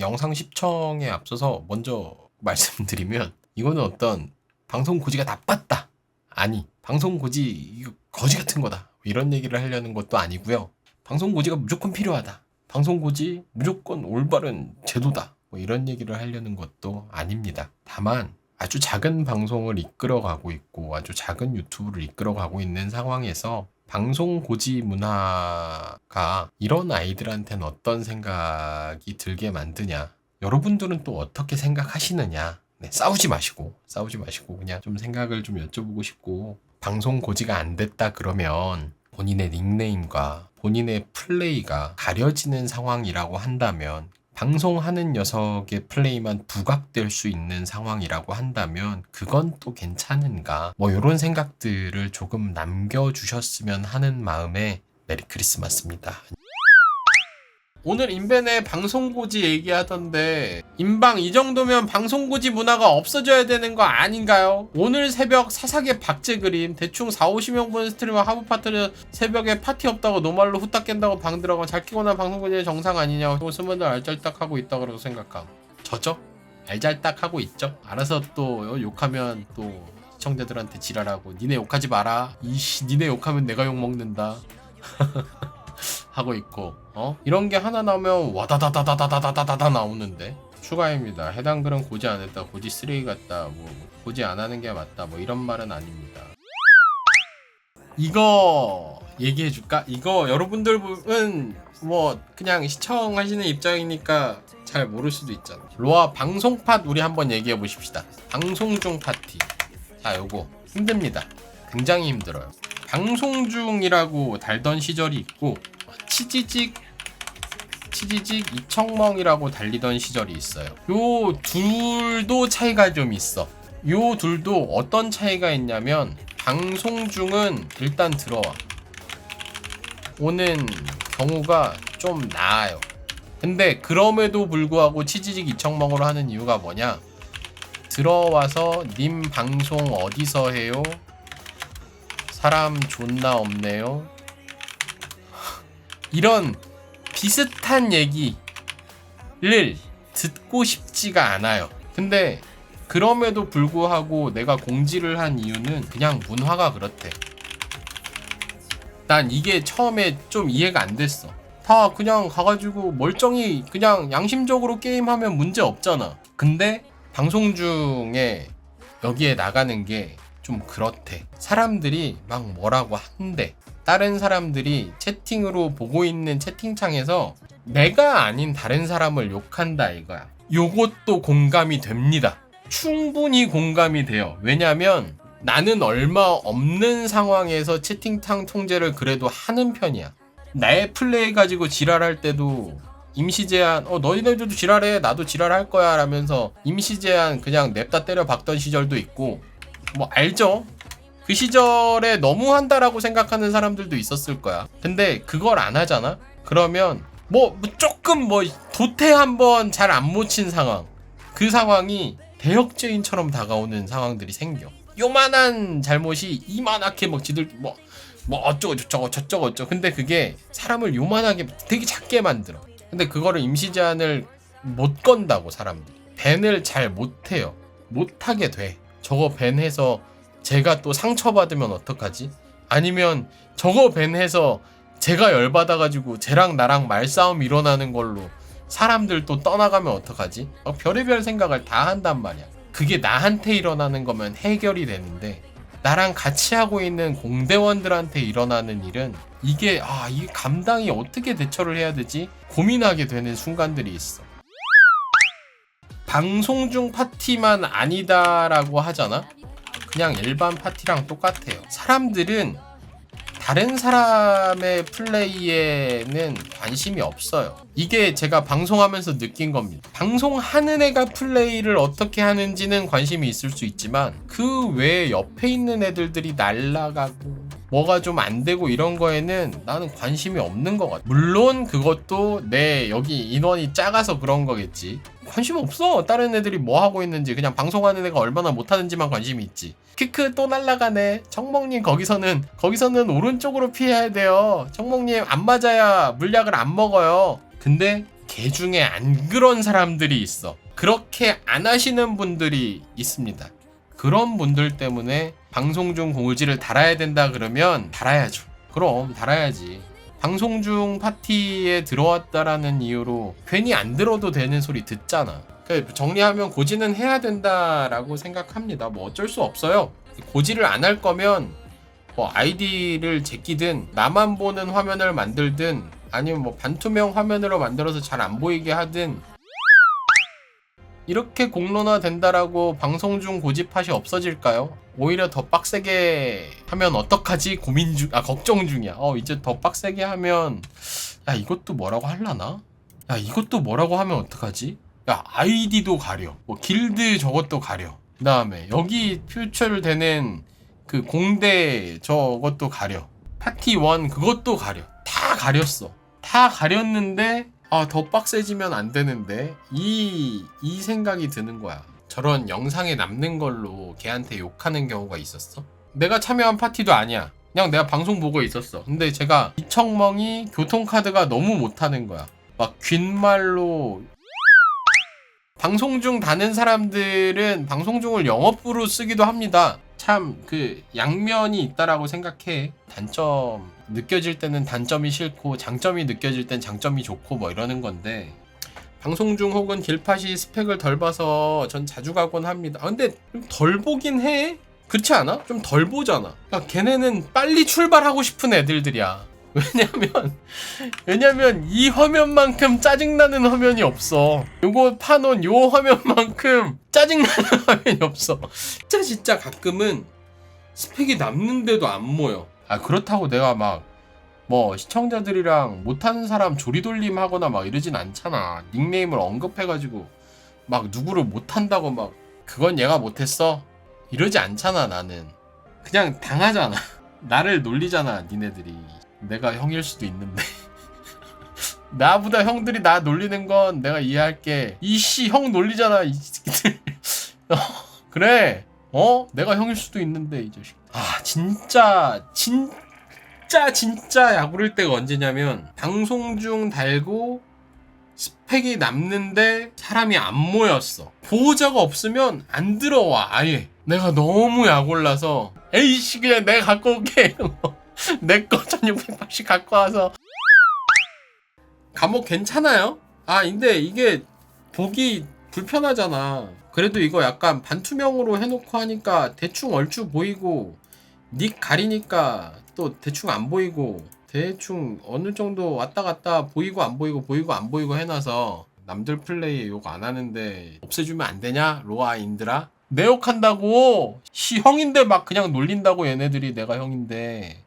영상 시청에 앞서서 먼저 말씀드리면 이거는 어떤 방송 고지가 나빴다. 아니, 방송 고지 이거 거지 같은 거다. 이런 얘기를 하려는 것도 아니고요. 방송 고지가 무조건 필요하다. 방송 고지 무조건 올바른 제도다. 뭐 이런 얘기를 하려는 것도 아닙니다. 다만 아주 작은 방송을 이끌어가고 있고 아주 작은 유튜브를 이끌어가고 있는 상황에서 방송 고지 문화가 이런 아이들한테는 어떤 생각이 들게 만드냐. 여러분들은 또 어떻게 생각하시느냐. 네, 싸우지 마시고, 싸우지 마시고, 그냥 좀 생각을 좀 여쭤보고 싶고, 방송 고지가 안 됐다 그러면 본인의 닉네임과 본인의 플레이가 가려지는 상황이라고 한다면, 방송하는 녀석의 플레이만 부각될 수 있는 상황이라고 한다면, 그건 또 괜찮은가? 뭐, 이런 생각들을 조금 남겨주셨으면 하는 마음에 메리 크리스마스입니다. 오늘 인벤에 방송고지 얘기하던데 인방 이 정도면 방송고지 문화가 없어져야 되는 거 아닌가요? 오늘 새벽 사사계 박제 그림 대충 4, 50명 보는 스트리머 하부 파트를 새벽에 파티 없다고 노말로 후딱 깬다고 방 들어가면 잘 키고나 방송고지의 정상 아니냐. 고 스머들 알짤딱하고 있다 그러고 생각함. 저죠? 알잘딱하고 있죠? 알아서 또 욕하면 또 시청자들한테 지랄하고 니네 욕하지 마라. 이씨 니네 욕하면 내가 욕먹는다 하고 있고 어? 이런 게 하나 나오면 와다다다다다다다다다 나오는데? 추가입니다. 해당 글은 고지 안 했다 고지 쓰레기 같다 뭐 고지 안 하는 게 맞다 뭐 이런 말은 아닙니다. 이거 얘기해 줄까? 이거 여러분들은 뭐 그냥 시청하시는 입장이니까 잘 모를 수도 있잖아. 로아 방송 팟 우리 한번 얘기해 보십시다. 방송 중 파티. 자 요거. 힘듭니다. 굉장히 힘들어요. 방송 중이라고 달던 시절이 있고 치지직 치지직 이청멍이라고 달리던 시절이 있어요. 요 둘도 차이가 좀 있어. 요 둘도 어떤 차이가 있냐면 방송 중은 일단 들어와 오는 경우가 좀 나아요. 근데 그럼에도 불구하고 치지직 이청멍으로 하는 이유가 뭐냐? 들어와서 님 방송 어디서 해요? 사람 존나 없네요. 이런 비슷한 얘기를 듣고 싶지가 않아요. 근데 그럼에도 불구하고 내가 공지를 한 이유는 그냥 문화가 그렇대. 난 이게 처음에 좀 이해가 안 됐어. 다 그냥 가가지고 멀쩡히 그냥 양심적으로 게임하면 문제 없잖아. 근데 방송 중에 여기에 나가는 게 좀 그렇대. 사람들이 막 뭐라고 한대. 다른 사람들이 채팅으로 보고 있는 채팅창에서 내가 아닌 다른 사람을 욕한다 이거야. 요것도 공감이 됩니다. 충분히 공감이 돼요. 왜냐면 나는 얼마 없는 상황에서 채팅창 통제를 그래도 하는 편이야. 나의 플레이 가지고 지랄할 때도 임시 제한, 어, 너희들도 지랄해. 나도 지랄할 거야. 라면서 임시 제한 그냥 냅다 때려 박던 시절도 있고, 뭐 알죠? 그 시절에 너무 한다라고 생각하는 사람들도 있었을 거야. 근데 그걸 안 하잖아? 그러면 뭐, 뭐 조금 뭐 도태 한번 잘 안 묻힌 상황. 그 상황이 대역죄인처럼 다가오는 상황들이 생겨. 요만한 잘못이 이만하게 막 지들 뭐, 뭐 어쩌고 저쩌고 저쩌고 어쩌고. 근데 그게 사람을 요만하게 되게 작게 만들어. 근데 그거를 임시 제한을 못 건다고 사람들이. 밴을 잘 못해요. 못하게 돼. 저거 밴해서 제가 또 상처받으면 어떡하지? 아니면 저거 밴해서 제가 열받아가지고 쟤랑 나랑 말싸움 일어나는 걸로 사람들 또 떠나가면 어떡하지? 막 별의별 생각을 다 한단 말이야. 그게 나한테 일어나는 거면 해결이 되는데 나랑 같이 하고 있는 공대원들한테 일어나는 일은 이게 아, 이 감당이 어떻게 대처를 해야 되지? 고민하게 되는 순간들이 있어. 방송 중 파티만 아니다라고 하잖아? 그냥 일반 파티랑 똑같아요. 사람들은 다른 사람의 플레이에는 관심이 없어요. 이게 제가 방송하면서 느낀 겁니다. 방송하는 애가 플레이를 어떻게 하는지는 관심이 있을 수 있지만 그 외에 옆에 있는 애들들이 날라가고 뭐가 좀 안 되고 이런 거에는 나는 관심이 없는 것 같아. 물론 그것도 내 여기 인원이 작아서 그런 거겠지. 관심 없어. 다른 애들이 뭐 하고 있는지 그냥 방송하는 애가 얼마나 못하는지만 관심이 있지. 키크 또 날라가네. 청몽님 거기서는 거기서는 오른쪽으로 피해야 돼요. 청몽님 안 맞아야 물약을 안 먹어요. 근데 개 중에 안 그런 사람들이 있어. 그렇게 안 하시는 분들이 있습니다. 그런 분들 때문에 방송 중 공지를 달아야 된다 그러면 달아야죠. 그럼 달아야지. 방송 중 파티에 들어왔다라는 이유로 괜히 안 들어도 되는 소리 듣잖아. 그러니까 정리하면 고지는 해야 된다라고 생각합니다. 뭐 어쩔 수 없어요. 고지를 안 할 거면 뭐 아이디를 제끼든 나만 보는 화면을 만들든 아니면 뭐 반투명 화면으로 만들어서 잘 안 보이게 하든 이렇게 공론화 된다라고 방송 중 고집팟이 없어질까요? 오히려 더 빡세게 하면 어떡하지 고민 중, 아 걱정 중이야. 어 이제 더 빡세게 하면 야 이것도 뭐라고 할라나? 야 이것도 뭐라고 하면 어떡하지? 야 아이디도 가려, 뭐 길드 저것도 가려. 그 다음에 여기 퓨처되는 그 공대 저것도 가려. 파티 원 그것도 가려. 다 가렸어. 다 가렸는데 아 더 빡세지면 안 되는데 이 이 생각이 드는 거야. 저런 영상에 남는 걸로 걔한테 욕하는 경우가 있었어. 내가 참여한 파티도 아니야. 그냥 내가 방송 보고 있었어. 근데 제가 이청멍이 교통카드가 너무 못하는 거야. 막 귓말로 방송 중 다는 사람들은 방송 중을 영업부로 쓰기도 합니다. 참 그 양면이 있다라고 생각해. 단점 느껴질 때는 단점이 싫고 장점이 느껴질 땐 장점이 좋고 뭐 이러는 건데 방송 중 혹은 길팟이 스펙을 덜 봐서 전 자주 가곤 합니다. 아, 근데 좀 덜 보긴 해. 그렇지 않아? 좀 덜 보잖아. 그러니까 걔네는 빨리 출발하고 싶은 애들들이야. 왜냐면 왜냐면 이 화면만큼 짜증나는 화면이 없어. 요거 파놓은 요 화면만큼 짜증나는 화면이 없어. 진짜 진짜 가끔은 스펙이 남는데도 안 모여. 아 그렇다고 내가 막 뭐 시청자들이랑 못하는 사람 조리돌림 하거나 막 이러진 않잖아. 닉네임을 언급해가지고 막 누구를 못한다고 막 그건 얘가 못했어. 이러지 않잖아 나는. 그냥 당하잖아. 나를 놀리잖아 니네들이. 내가 형일 수도 있는데. 나보다 형들이 나 놀리는 건 내가 이해할게. 이씨 형 놀리잖아 이 새끼들. 어, 그래. 어? 내가 형일 수도 있는데 이 자식. 아 진짜 진짜 진짜 야구를 때가 언제냐면 방송 중 달고 스펙이 남는데 사람이 안 모였어. 보호자가 없으면 안 들어와 아예. 내가 너무 약올라서 에이씨 그냥 내가 갖고 올게. 내거 1680 갖고 와서. 감옥 괜찮아요? 아 근데 이게 보기 불편하잖아. 그래도 이거 약간 반투명으로 해놓고 하니까 대충 얼추 보이고 닉 가리니까 또 대충 안 보이고 대충 어느 정도 왔다 갔다 보이고 안 보이고 보이고 안 보이고 해놔서 남들 플레이에 욕안 하는데 없애주면 안 되냐? 로아 인드라? 내 욕한다고? 시 형인데 막 그냥 놀린다고 얘네들이 내가 형인데